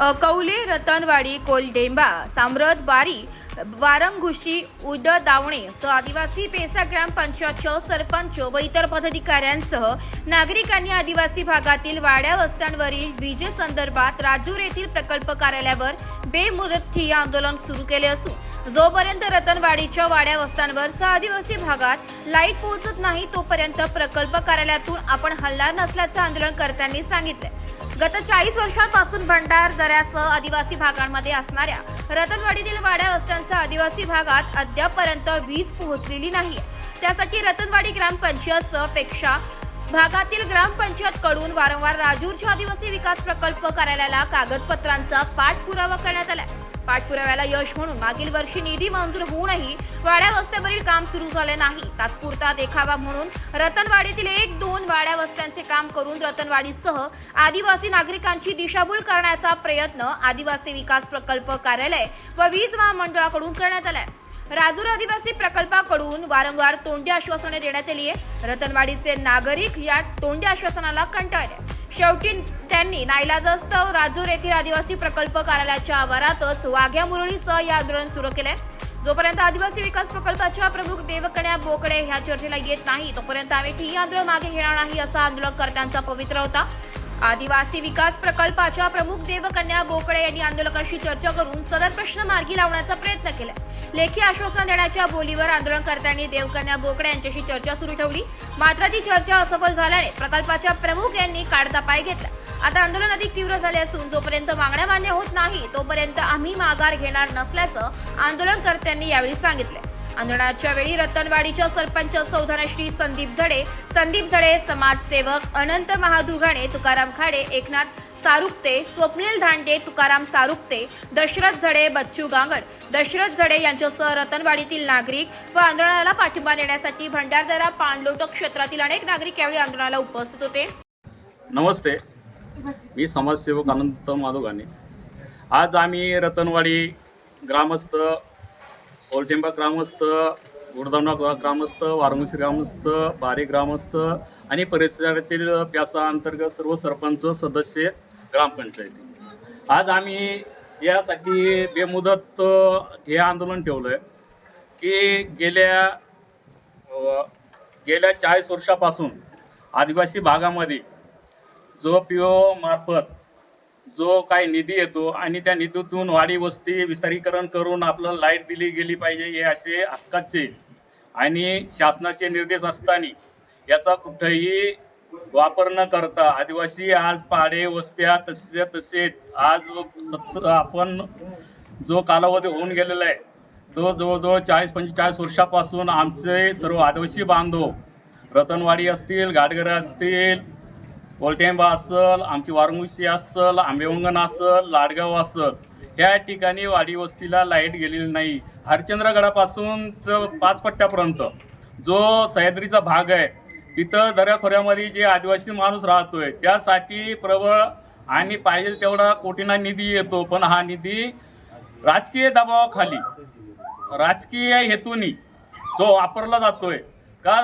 कौले रतनवाडी कोलडेंबा साम्रत बारी वारंगुशी उद दावणे सह आदिवासी पेसा ग्रामपंचायतचे सरपंच व इतर पदाधिकाऱ्यांसह नागरिकांनी आदिवासी भागातील वाड्या वस्त्यांवरील विजेसंदर्भात राजूर येथील प्रकल्प कार्यालयावर बेमुदत ठिय्या आंदोलन सुरू केले असून जोपर्यंत रतनवाडीच्या वाड्या वस्त्यांवर सह आदिवासी भागात लाइट पोहोचत नाही तोपर्यंत प्रकल्प कार्यालयातून आपण हलणार नसल्याचं आंदोलन करताना सांगितलं गत चाळीस वर्षांपासून भंडारदऱ्यासह आदिवासी भागांमध्ये असणाऱ्या रतनवाडीतील वाड्या वस्त्यांसह आदिवासी भागात अद्यापपर्यंत वीज पोहोचलेली नाही. त्यासाठी रतनवाडी ग्रामपंचायत पेक्षा भागातील ग्रामपंचायतकडून वारंवार राजूरच्या आदिवासी विकास प्रकल्प कार्यालयाला कागदपत्रांचा पाठपुरावा करण्यात आलाय. पाठपुराव्याला यश म्हणून मागील वर्षी निधी मंजूर होऊनही वाड्या वस्त्यावरील काम सुरू झाले नाही. तात्पुरता देखावा म्हणून रतनवाडीतील एक दोन वाड्या वस्त्यांचे काम करून रतनवाडीसह आदिवासी नागरिकांची दिशाभूल करण्याचा प्रयत्न आदिवासी विकास प्रकल्प कार्यालय व वीज महामंडळाकडून करण्यात आलाय. राजूर आदिवासी प्रकल्पाकडून वारंवार तोंडी आश्वासने देण्यात आली आहे रतनवाडीचे नागरिक या तोंडी आश्वासनाला कंटाळले. शेवटी त्यांनी नाईलाजास्तव राजूर येथील आदिवासी प्रकल्प कार्यालयाच्या आवारातच वाघ्या मुरळीसह या आंदोलन सुरू केलंय. जोपर्यंत आदिवासी विकास प्रकल्पाच्या प्रमुख देवकण्या बोकडे ह्या चर्चेला येत नाही तोपर्यंत आम्ही ठिय्या आंदोलन मागे घेणार नाही असा आंदोलनकर्त्यांचा पवित्र होता. आदिवासी विकास प्रकल्पाच्या प्रमुख देवकन्या बोकडे यांनी आंदोलकांशी चर्चा करून सदर प्रश्न मार्गी लावण्याचा प्रयत्न केला. लेखी आश्वासन देण्याच्या बोलीवर आंदोलनकर्त्यांनी देवकन्या बोकडे यांच्याशी चर्चा सुरू ठेवली. मात्र ती चर्चा असफल झाल्याने प्रकल्पाच्या प्रमुख यांनी काढता पाय घेतला. आता आंदोलन अधिक तीव्र झाले असून जोपर्यंत मागण्या मान्य होत नाही तोपर्यंत आम्ही माघार घेणार नसल्याचं आंदोलनकर्त्यांनी यावेळी सांगितले. आंदोलनाच्या वेळी रतनवाडीच्या सरपंच सौधनश्री संदीप झडे संदीप झडे समाजसेवक अनंत महादुघाणे तुकाराम खाडे एकनाथ सारुक्ते स्वप्नील धांडे तुकाराम सारुक्ते दशरथ झडे बच्चू गांगड. दशरथ झडे यांच्यासह रतनवाडीतील नागरिक व आंदोलनाला पाठिंबा देण्यासाठी भंडारदरा पाणलोट क्षेत्रातील अनेक नागरिक यावेळी आंदोलनाला उपस्थित होते. नमस्ते. मी समाजसेवक अनंत माधोगाने आज आम्ही रतनवाडी ग्रामस्थ ओलटेंबा ग्रामस्थ गुडदावणा ग्रामस्थ वारंगशी ग्रामस्थ बारी ग्रामस्थ आणि परिसरातील प्यासा अंतर्गत सर्व सरपंच सदस्य ग्रामपंचायती. आज आम्ही यासाठी बेमुदत हे आंदोलन ठेवलं आहे की गेल्या गेल्या चाळीस वर्षापासून आदिवासी भागामध्ये जो पी ओ मार्फत जो काही निधी येतो आणि त्या निधीतून वाडी वस्ती विस्तारीकरण करून आपलं लाइट दिली गेली पाहिजे हे असे हक्काचे आणि शासनाचे निर्देश असताना याचा कुठेही वापर न करता आदिवासी आज पाडे वस्त्या तसे तसे आज सत्तर आपण जो कालावधी होऊन गेलेला आहे तो जवळजवळ चाळीस पंचेचाळीस वर्षापासून आमचे सर्व आदिवासी बांधव रतनवाडी असतील घाटघरा असतील कोलटेंबा असल आमची वारमुशी असल आंबेवंगण असल लाडगाव असल. ह्या ठिकाणी वाडी वस्तीला लाइट गेलेली नाही. हरिश्चंद्रगडापासून तर पाच पट्ट्यापर्यंत. जो सह्याद्रीचा भाग आहे तिथं दऱ्याखोऱ्यामध्ये जे आदिवासी माणूस राहतोय त्यासाठी प्रबळ आणि पाहिजे तेवढा कोटीना निधी येतो. पण हा निधी राजकीय दबावाखाली राजकीय हेतूनी जो वापरला जातोय का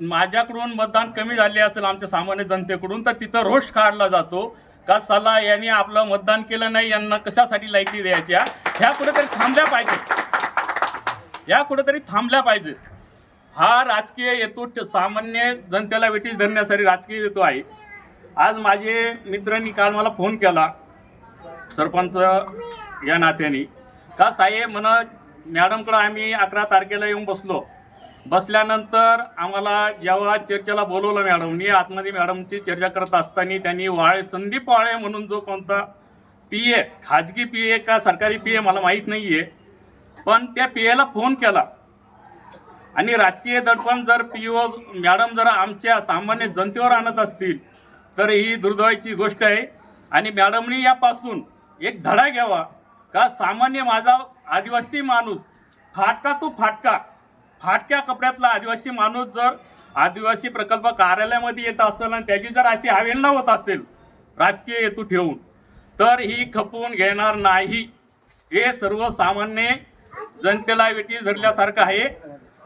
माझ्याकडून मतदान कमी झाले असेल आमच्या सामान्य जनतेकडून तर तिथं रोष काढला जातो का सला यांनी आपलं मतदान केलं नाही यांना कशासाठी लायकी द्यायच्या? ह्या कुठेतरी थांबल्या पाहिजे. या कुठेतरी थांबल्या पाहिजे. हा राजकीय हेतू सामान्य जनतेला वेटीस धरण्यासाठी राजकीय हेतू आहे. आज माझे मित्रांनी काल मला फोन केला सरपंच या नात्याने का साहेब म्हणा मॅडमकडं आम्ही अकरा तारखेला येऊन बसलो. बसल्यानंतर आम्हाला जेव्हा चर्चेला बोलवलं मॅडमनी आतमध्ये मॅडमची चर्चा करत असताना त्यांनी वाळे संदीप वाळे म्हणून जो कोणता पी ए खाजगी पी ए का सरकारी पी ए मला माहीत नाही आहे पण त्या पी एला फोन केला. आणि राजकीय दडपण जर पी ओ मॅडम जर आमच्या सामान्य जनतेवर आणत असतील तर ही दुर्दैवाची गोष्ट आहे. आणि मॅडमनी यापासून एक धडा घ्यावा का सामान्य माझा आदिवासी माणूस फाटका तो फाटका फाटक्या कपड्यातला आदिवासी माणूस जर आदिवासी प्रकल्प कार्यालयामध्ये येत असेल आणि त्याची जर अशी अवेलना होत असेल राजकीय हेतू ठेवून तर ही खपवून घेणार नाही. हे सर्वसामान्य जनतेला वेटी धरल्यासारखं आहे.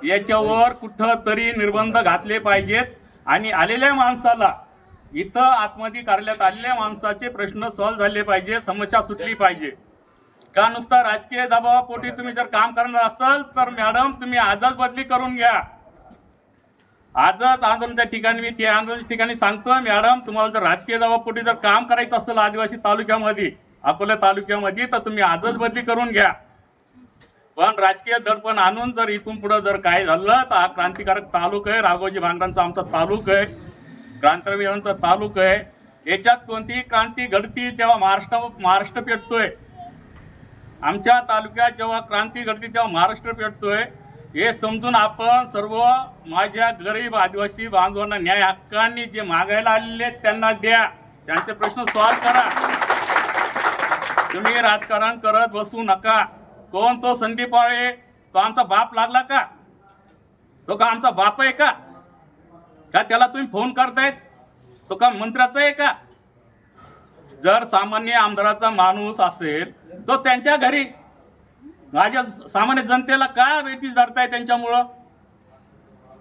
याच्यावर कुठंतरी निर्बंध घातले पाहिजेत. आणि आलेल्या माणसाला इथं आतमध्ये कार्यालयात आलेल्या माणसाचे प्रश्न सॉल्व्ह झाले पाहिजे समस्या सुटली पाहिजे. का नुसता राजकीय दबावापोटी तुम्ही जर काम करणार असाल तर मॅडम तुम्ही आजच बदली करून घ्या. आजच आंदोलनाच्या ठिकाणी मी त्या आंदोलनाच्या ठिकाणी सांगतो मॅडम तुम्हाला जर राजकीय दबावापोटी जर काम करायचं असेल आदिवासी तालुक्यामध्ये अकोला तालुक्यामध्ये तर तुम्ही आजच बदली करून घ्या. पण राजकीय दडपण आणून जर इथून पुढं जर काय झालं तर हा क्रांतिकारक तालुका आहे. राघोजी भांगरांचा आमचा तालुका आहे. क्रांतवीरांचा तालुका आहे. याच्यात कोणतीही क्रांती घडती तेव्हा महाराष्ट्र महाराष्ट्र पेटतोय. आमच्या तालुक्यात जेव्हा क्रांती घडते तेव्हा महाराष्ट्र पेटतोय हे समजून आपण सर्व माझ्या गरीब आदिवासी बांधवांना न्याय हक्कांनी जे मागायला आलेले आहेत त्यांना द्या. त्यांचे प्रश्न सॉल्व्ह करा. तुम्ही राजकारण करत बसू नका. कोण तो संदीप वाळे? तो आमचा बाप लागला का? तो का आमचा बाप आहे का? का त्याला तुम्ही फोन करतायत? तो का मंत्र्याचा आहे का? जर सामान्य आमदाराचा माणूस असेल तो त्यांच्या घरी. माझ्या सामान्य जनतेला का वेटीस धरताय त्यांच्यामुळं?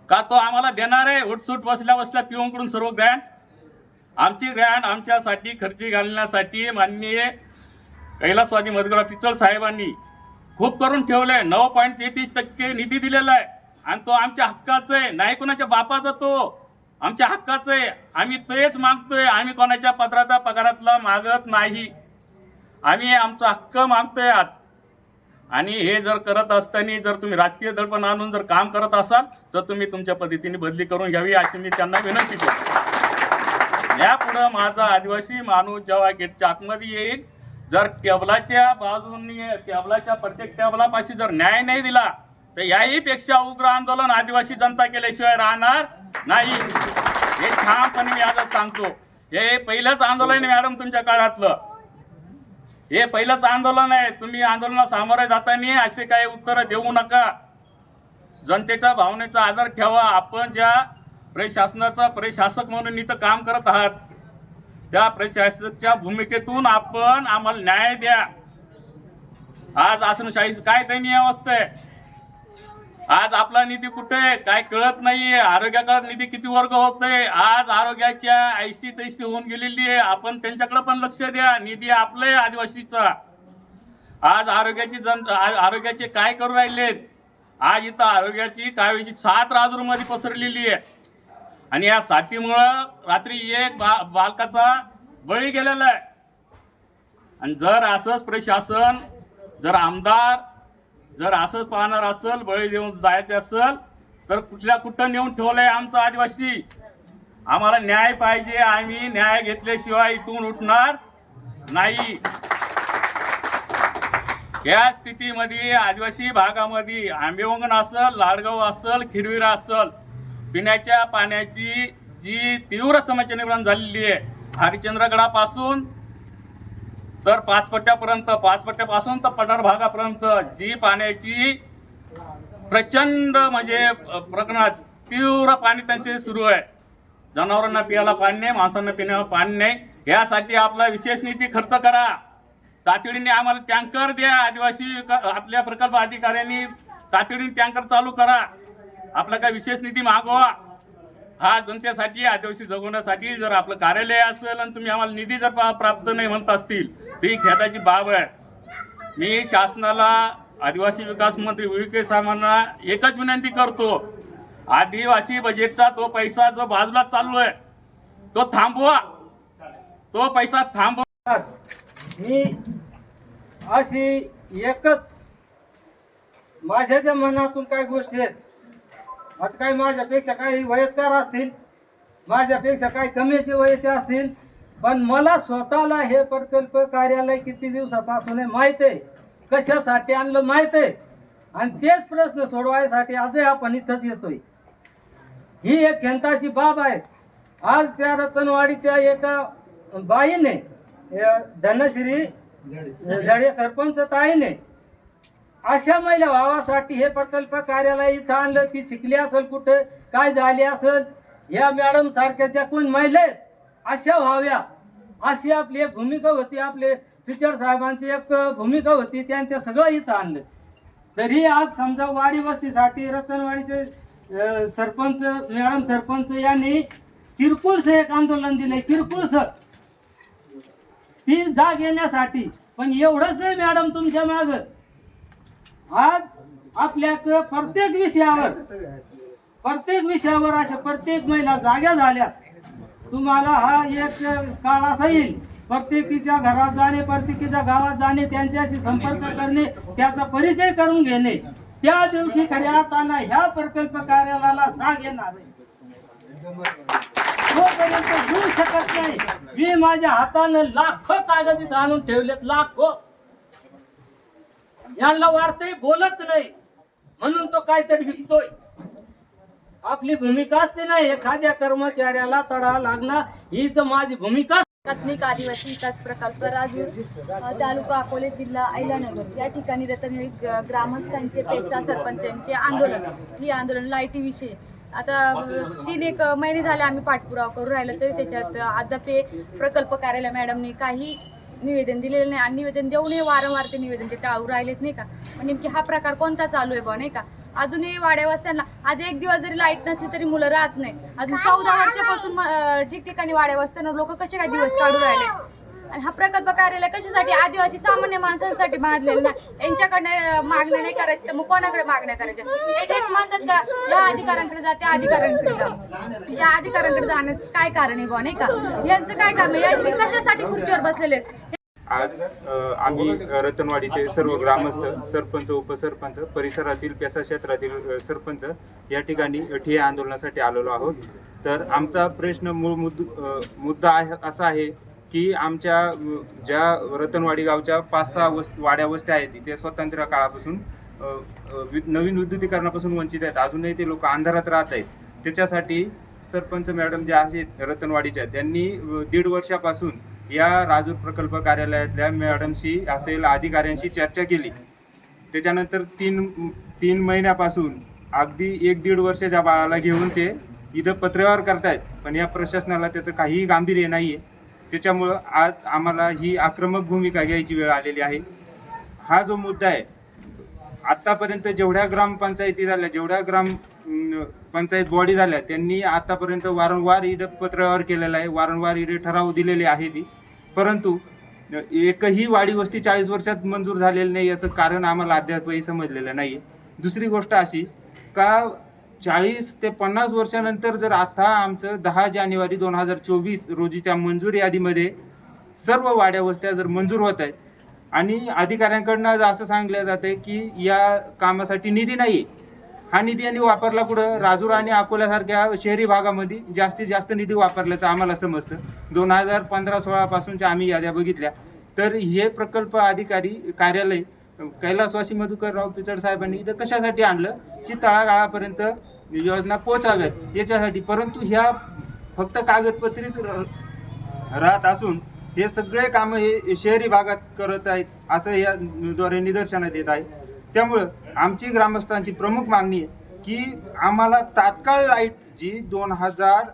का तो आम्हाला देणार आहे? उठसूट बसल्या बसल्या पिऊनकडून सर्व ग्रँड आमची ग्रँड आमच्यासाठी खर्ची घालण्यासाठी माननीय कैलासवादी मधुकरराव पिचल साहेबांनी खूप करून ठेवलंय. नऊ पॉईंट तेहतीस टक्के निधी दिलेला आहे. आणि तो आमच्या हक्काचा आहे. नाही कोणाच्या बापाचा तो. आमच्या हक्काचं आहे. आम्ही तेच मागतोय. आम्ही कोणाच्या पत्राचा पगारातला मागत नाही. आम्ही आमचा हक्क मागतोय आज. आणि हे जर करत असताना जर तुम्ही राजकीय दडपण आणून जर काम करत असाल तर तुम्ही तुमच्या पद्धतीने बदली करून घ्यावी अशी मी त्यांना विनंती करतो. यापुढं माझा आदिवासी माणूस जेव्हा गेटच्या आतमध्ये येईल जर टेबलाच्या बाजूने टेबलाच्या प्रत्येक टेबलापाशी जर न्याय नाही दिला तर याही पेक्षा उग्र आंदोलन आदिवासी जनता केल्याशिवाय राहणार नाही. हे ठामपणे मी आज सांगतो. हे पहिलंच आंदोलन मॅडम तुमच्या काळातलं. हे पहिलंच आंदोलन आहे. तुम्ही आंदोलना सामोरे जाताना असे काही उत्तरं देऊ नका. जनतेच्या भावनेचा आदर ठेवा. आपण ज्या प्रशासनाचा प्रशासक म्हणून इथं काम करत आहात त्या प्रशासकच्या भूमिकेतून आपण आम्हाला न्याय द्या. आज आसनशाही काय दयनीय अवस्था आहे? आज आपला निधी कुठे आहे? काय कळत नाहीये. आरोग्याकडे निधी किती वर्ग होतोय आज आरोग्याच्या ऐशी तैशी होऊन गेलेली आहे. आपण त्यांच्याकडे पण लक्ष द्या. निधी आपलं आहे आदिवासीचा. आज आरोग्याची जन आरोग्याचे काय करू राहिलेत? आज इथं आरोग्याची कावीची सात राजूरमध्ये पसरलेली आहे. आणि या साथीमुळं रात्री एक बा बालकाचा बळी गेलेला आहे. आणि जर असंच प्रशासन जर आमदार जर असंच पाहणार असेल बळी देऊन जायचे असेल तर कुठल्या कुठं नेऊन ठेवलंय आमचं आदिवासी? आम्हाला न्याय पाहिजे आम्ही न्याय घेतल्याशिवाय इथून उठणार नाही. या स्थितीमध्ये आदिवासी भागामध्ये आंबेवंगण असल लाडगाव असल खिरवीर असल पिण्याच्या पाण्याची जी तीव्र समस्या निर्माण झालेली आहे हरिश्चंद्रगडापासून तर पाच पट्ट्यापर्यंत पाच पट्ट्यापासून तर पठार भागापर्यंत जी पाण्याची प्रचंड म्हणजे प्रकरणात तीव्र पाणी त्यांचे सुरू आहे. जनावरांना पियाला पाणी नाही माणसांना पिण्याला पाणी नाही. यासाठी आपला विशेष निधी खर्च करा. तातडीने आम्हाला टँकर द्या. आदिवासी आपल्या प्रकल्प अधिकाऱ्यांनी तातडीने टँकर चालू करा. आपला काय विशेष निधी मागवा. हा जनतेसाठी आदिवासी जगवण्यासाठी जर आपलं कार्यालय असेल आणि तुम्ही आम्हाला निधी जर प्राप्त नाही म्हणत असतील ही खेदाची बाब आहे. मी शासनाला आदिवासी विकास मंत्री विखे साहेबांना एकच विनंती करतो. आदिवासी बजेटचा तो पैसा जो बाजूला चाललो आहे तो थांबवा. तो पैसा थांबवा. मी अशी एकच माझ्या ज्या मनातून काही गोष्टी आहेत आता काही माझ्यापेक्षा काही वयस्कर असतील माझ्यापेक्षा काही कमीचे वयाचे असतील पण मला स्वतःला हे प्रकल्प कार्यालय किती दिवसापासून आहे माहीत आहे? कशासाठी आणलं माहीत आहे? आणि तेच प्रश्न सोडवायसाठी आजही आपण इथंच येतोय. ही एक खंताची बाब आहे. आज त्या रतनवाडीच्या एका बाईने धनश्री झडे सरपंच ताईने अशा महिला भावासाठी हे प्रकल्प कार्यालय इथं आणलं. ती शिकली असेल कुठे? काय झाली असेल? या मॅडम सारख्याच्या कोण महिला आहेत अशा व्हाव्या. अशी आपली एक भूमिका होती. आपले टीचर साहेबांची एक भूमिका होती. त्यांनी ते सगळं इथं आणलं. तरी आज समजा वाडी वस्तीसाठी रतनवाडीचे सरपंच मॅडम सरपंच यांनी किरकोळचं एक आंदोलन दिलंय. किरकोळचं ती जाग येण्यासाठी. पण एवढंच नाही मॅडम तुमच्या माग. आज आपल्या प्रत्येक विषयावर प्रत्येक विषयावर अशा प्रत्येक महिला जाग्या झाल्या. तुम्हाला हा एक काळ असा येईल प्रत्येकीच्या घरात जाणे प्रत्येकीच्या गावात जाणे त्यांच्याशी संपर्क करणे त्याचा परिचय करून घेणे त्या दिवशी खऱ्या अर्थानं ह्या प्रकल्प कार्यालयाला जाग येणार आहे. तोपर्यंत येऊ शकत नाही मी माझ्या हातानं लाखो कागद इथं आणून ठेवलेत लाखो. यांना वाढतही बोलत नाही. म्हणून तो काहीतरी विकतोय. आपली भूमिका असते ना एखाद्या कर्मचाऱ्याला तडा लागणं ही तर माझी भूमिका एकात्मिक आदिवासी विकास प्रकल्प राजूर तालुका अकोले जिल्हा ऐलानगर या ठिकाणी रतनवेळी ग्रामस्थांचे पेसा सरपंचांचे आंदोलन. ही आंदोलन लाईटी विषयी. आता तीन एक महिने झाले आम्ही पाठपुरावा करू राहिलो तरी त्याच्यात अद्याप प्रकल्प कार्यालय मॅडमने काही निवेदन दिलेलं नाही. आणि निवेदन देऊनही वारंवार ते निवेदन ते टाळू राहिलेत नाही का? नेमकी हा प्रकार कोणता चालू आहे बा नाही का? अजूनही वाड्या वस्त्यांना. आज एक दिवस जरी लाइट नसली तरी मुलं राहत नाही. अजून चौदा वर्षापासून ठिकठिकाणी वाड्या वस्त्यांना लोक कसे काय दिवस काढू राहिले? आणि हा प्रकल्प कार्यालय कशासाठी आदिवासी सामान्य माणसांसाठी बांधलेलं ना? यांच्याकडनं अं, मागण्या नाही करायच्या तर मग कोणाकडे मागण्या करायच्या? तेच म्हणतात का या अधिकाऱ्यांकडे जा त्या अधिकाऱ्यांकडे जा या अधिकाऱ्यांकडे जाण्यात काय कारण आहे बुवा नाही का? यांचं काय काम आहे? हे कशासाठी खुर्चीवर बसलेले आहेत? आज आम्ही रतनवाडीचे सर्व ग्रामस्थ सरपंच उपसरपंच परिसरातील पेसा क्षेत्रातील सरपंच या ठिकाणी ठिय्या आंदोलनासाठी आलेलो आहोत. तर आमचा प्रश्न मूळ मुद मुद्दा आहे असा आहे की आमच्या ज्या रतनवाडी गावच्या पाच सहा वस् वाड्या वस्त्या आहेत त्या स्वतंत्र काळापासून नवीन विद्युतीकरणापासून वंचित आहेत. अजूनही ते लोक अंधारात राहत आहेत. त्याच्यासाठी सरपंच मॅडम ज्या आहेत रतनवाडीच्या त्यांनी दीड वर्षापासून या राजूर प्रकल्प कार्यालयातल्या मॅडमशी असेल अधिकाऱ्यांशी चर्चा केली. त्याच्यानंतर तीन तीन महिन्यापासून अगदी एक दीड वर्षाच्या बाळाला घेऊन ते इथं पत्रव्यवहार करतायत. पण या प्रशासनाला त्याचं काहीही गांभीर्य नाही आहे त्याच्यामुळं आज आम्हाला ही आक्रमक भूमिका घ्यायची वेळ आलेली आहे. हा जो मुद्दा आहे आत्तापर्यंत जेवढ्या ग्रामपंचायती झाल्या जेवढ्या ग्राम पंचायत बॉडी झाल्या त्यांनी आतापर्यंत वारंवार इथं पत्रव्यवहार केलेला आहे. वारंवार इथे ठराव दिलेले आहे ती परंतु एकही वाडी वस्ती चाळीस वर्षात मंजूर झालेली नाही याचं कारण आम्हाला अद्यापही समजलेलं नाही दुसरी गोष्ट अशी का चाळीस ते पन्नास वर्षानंतर जर आता आमचं दहा जानेवारी दोन हजार चोवीस रोजीच्या मंजूर यादीमध्ये सर्व वाड्या वस्त्या जर मंजूर होत आहेत आणि अधिकाऱ्यांकडनं असं सांगलं जातं की या कामासाठी निधी नाही आहे हा निधी यांनी वापरला कुठं? राजूर आणि अकोल्यासारख्या शहरी भागामध्ये जास्तीत जास्त निधी वापरल्याचं आम्हाला समजतं. दोन हजार पंधरा सोळापासूनच्या आम्ही याद्या बघितल्या. तर हे प्रकल्प अधिकारी कार्यालय कैलासवासी मधुकरराव पिचड साहेबांनी इथं कशासाठी आणलं? की तळागाळापर्यंत योजना पोचाव्यात याच्यासाठी. परंतु ह्या फक्त कागदपत्रीच र- राहत असून हे सगळे कामं हे शहरी भागात करत आहेत असं या द्वारे निदर्शनात येत आहे. त्यामुळं आमची ग्रामस्थांची प्रमुख मागणी आहे की आम्हाला तात्काळ लाइट जी दोन हजार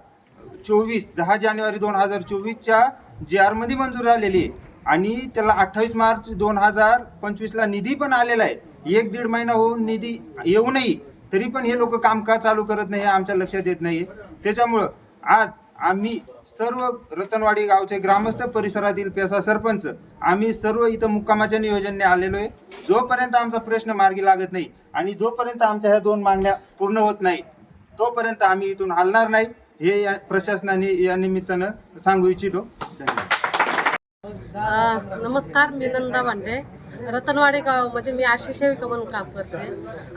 चोवीस दहा जानेवारी दोन हजार चोवीसच्या जी आरमध्ये मंजूर झालेली आहे आणि त्याला अठ्ठावीस मार्च दोन हजार पंचवीसला निधी पण आलेला आहे. एक दीड महिना होऊन निधी येऊनही तरी पण हे लोक कामकाज चालू करत नाही आमच्या लक्षात येत नाही. त्याच्यामुळं आज आम्ही सर्व रतनवाडी गावचे ग्रामस्थ परिसरातील पेसा सरपंच आम्ही सर्व इथं मुक्कामाच्या नियोजनने आलेलो आहे जोपर्यंत आमचा प्रश्न मार्गी लागत नाही आणि जोपर्यंत आमच्या ह्या दोन मागण्या पूर्ण होत नाही तोपर्यंत आम्ही इथून हलणार नाही हे या प्रशासनाने या निमित्तानं सांगू इच्छितो. नमस्कार मी नंदा भांडे रतनवाडी गावामध्ये मी आशिष सेविका म्हणून काम करते.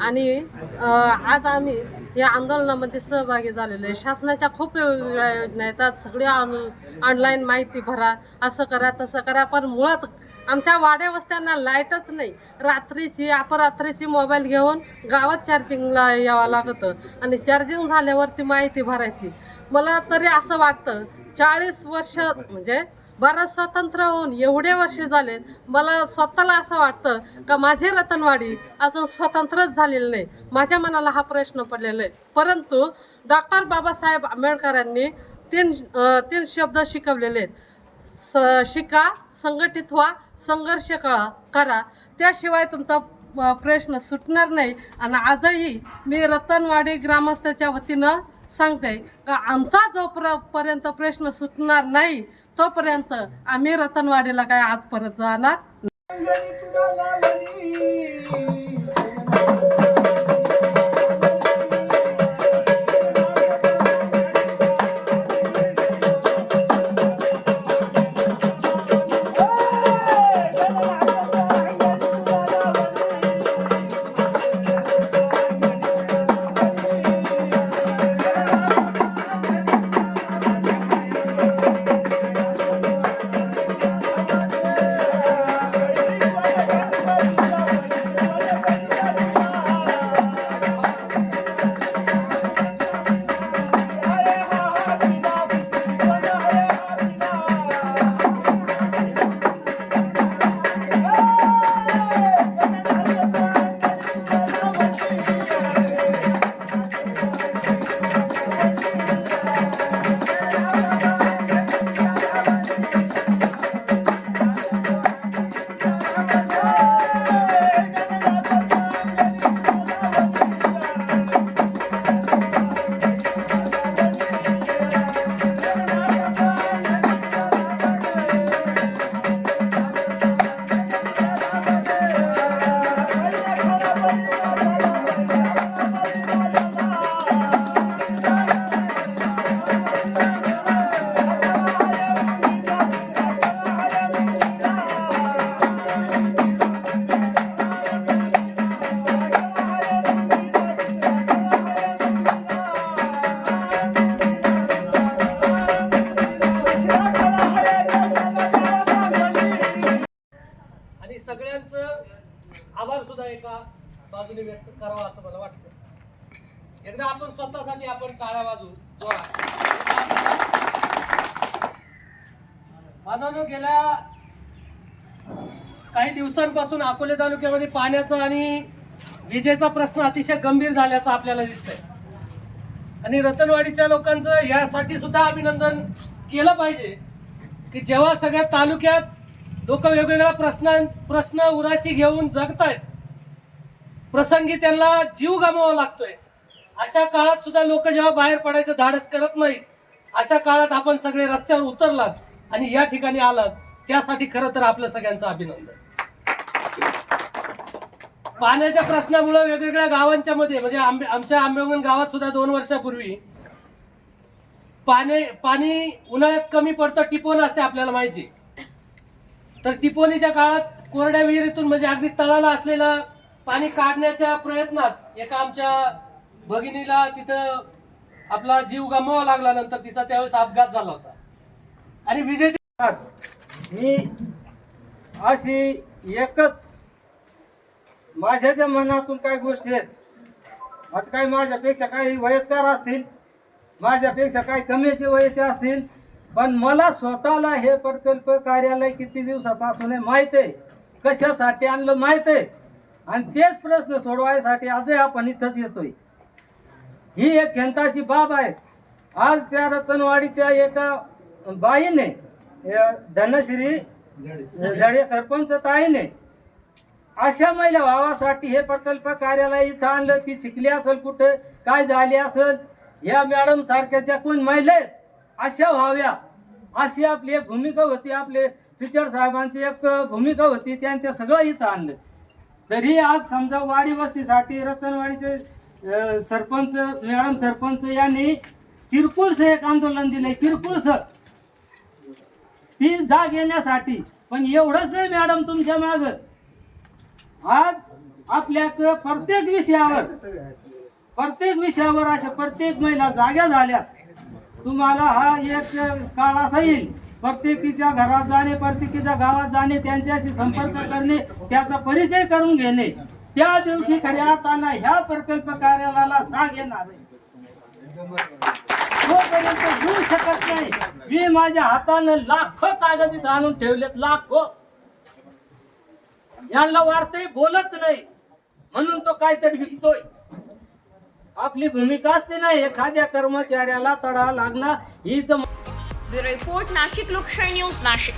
आणि आज आम्ही या आंदोलनामध्ये सहभागी झालेलो आहे. शासनाच्या खूप वेगवेगळ्या योजना येतात सगळी ऑन ऑनलाईन माहिती भरा असं करा तसं करा. पण मुळात आमच्या वाड्यावस्त्यांना लाईटच नाही. रात्रीची अपरात्रीची मोबाईल घेऊन गावात चार्जिंगला यावं लागतं. आणि चार्जिंग झाल्यावरती माहिती भरायची. मला तरी असं वाटतं चाळीस वर्ष म्हणजे भारत स्वतंत्र होऊन एवढे वर्ष झालेत मला स्वतःला असं वाटतं का माझे रतनवाडी अजून स्वतंत्रच झालेलं नाही. माझ्या मनाला हा प्रश्न पडलेला आहे. परंतु डॉक्टर बाबासाहेब आंबेडकरांनी तीन तीन शब्द शिकवलेले आहेत. स शिका संघटित व्हा संघर्ष कळा करा. त्याशिवाय तुमचा प्रश्न सुटणार नाही. आणि आजही मी रतनवाडी ग्रामस्थाच्या वतीनं सांगते का आमचा जो प्र पर्यंत प्रश्न सुटणार नाही तोपर्यंत आम्ही रतनवाडीला काय आज परत जाणार? दिवसांपासून अकोले तालुक्यामध्ये पाण्याचा आणि विजेचा प्रश्न अतिशय गंभीर झाल्याचा आपल्याला दिसतंय. आणि रतनवाडीच्या लोकांचं यासाठी सुद्धा अभिनंदन केलं पाहिजे की जेव्हा सगळ्या तालुक्यात लोक वेगवेगळ्या प्रश्न प्रश्न उराशी घेऊन जगतायत प्रसंगी त्यांना जीव गमावा लागतोय. अशा काळात सुद्धा लोक जेव्हा बाहेर पडायचं धाडस करत नाहीत अशा काळात आपण सगळे रस्त्यावर उतरलात आणि या ठिकाणी आलात त्यासाठी खरं तर आपलं सगळ्यांचं अभिनंदन. पाण्याच्या प्रश्नामुळे वेगवेगळ्या गावांच्या मध्ये म्हणजे आंबे आमच्या आंबेगण गावात सुद्धा दोन वर्षापूर्वी पाणी पाणी उन्हाळ्यात कमी पडतं टिपोन असते आपल्याला माहिती. तर टिपोनीच्या काळात कोरड्या विहिरीतून म्हणजे अगदी तळाला असलेलं पाणी काढण्याच्या प्रयत्नात एका आमच्या भगिनीला तिथं आपला जीव गमवावा लागला. नंतर तिचा त्यावेळेस अपघात झाला होता. आणि विजेच्या मी अशी एकच माझ्या ज्या मनातून काही गोष्टी आहेत? आता काही माझ्यापेक्षा काही वयस्कर असतील? माझ्यापेक्षा काही कमीचे वयाचे असतील? पण मला स्वतःला हे प्रकल्प कार्यालय किती दिवसापासून आहे माहीत आहे? कशासाठी आणलं माहीत आहे? आणि तेच प्रश्न सोडवायसाठी आजही आपण इथंच येतोय. ही एक खंताची बाब आहे. आज त्या रतनवाडीच्या एका बाईने धनश्री झडे सरपंच ताईने अशा महिला भावासाठी हे प्रकल्प कार्यालय इथं आणलं. ती शिकली असेल कुठं? काय झाली असेल? या मॅडम सारख्याच्या कोण महिला अशा व्हाव्या. अशी आपली एक भूमिका होती. आपले टीचर साहेबांची एक भूमिका होती. त्यांनी ते सगळं इथं आणलं. तरी आज समजा वाडी वस्तीसाठी रतनवाडीचे सरपंच मॅडम सरपंच यांनी किरकोळचं एक आंदोलन दिलंय. किरकोळचं ती जाग येण्यासाठी. पण एवढंच नाही मॅडम तुमच्या मागं. आज आपल्या प्रत्येक विषयावर प्रत्येक विषयावर अशा प्रत्येक महिला जाग्या झाल्या. तुम्हाला हा एक काळ असा येईल. प्रत्येकीच्या घरात जाणे प्रत्येकीच्या गावात जाणे त्यांच्याशी संपर्क करणे त्याचा परिचय करून घेणे. त्या दिवशी खऱ्या अर्थानं ह्या प्रकल्प कार्यालयाला जाग येणार तोपर्यंत होऊ शकत नाही. मी माझ्या हातानं लाखो कागद आणून ठेवलेत लाखो. यांना वार्ते बोलत नाही. म्हणून तो काहीतरी विकतोय. आपली भूमिका असते ना एखाद्या कर्मचाऱ्याला तडा लागणार ही तर ब्युरो रिपोर्ट नाशिक लोकशाही न्यूज नाशिक.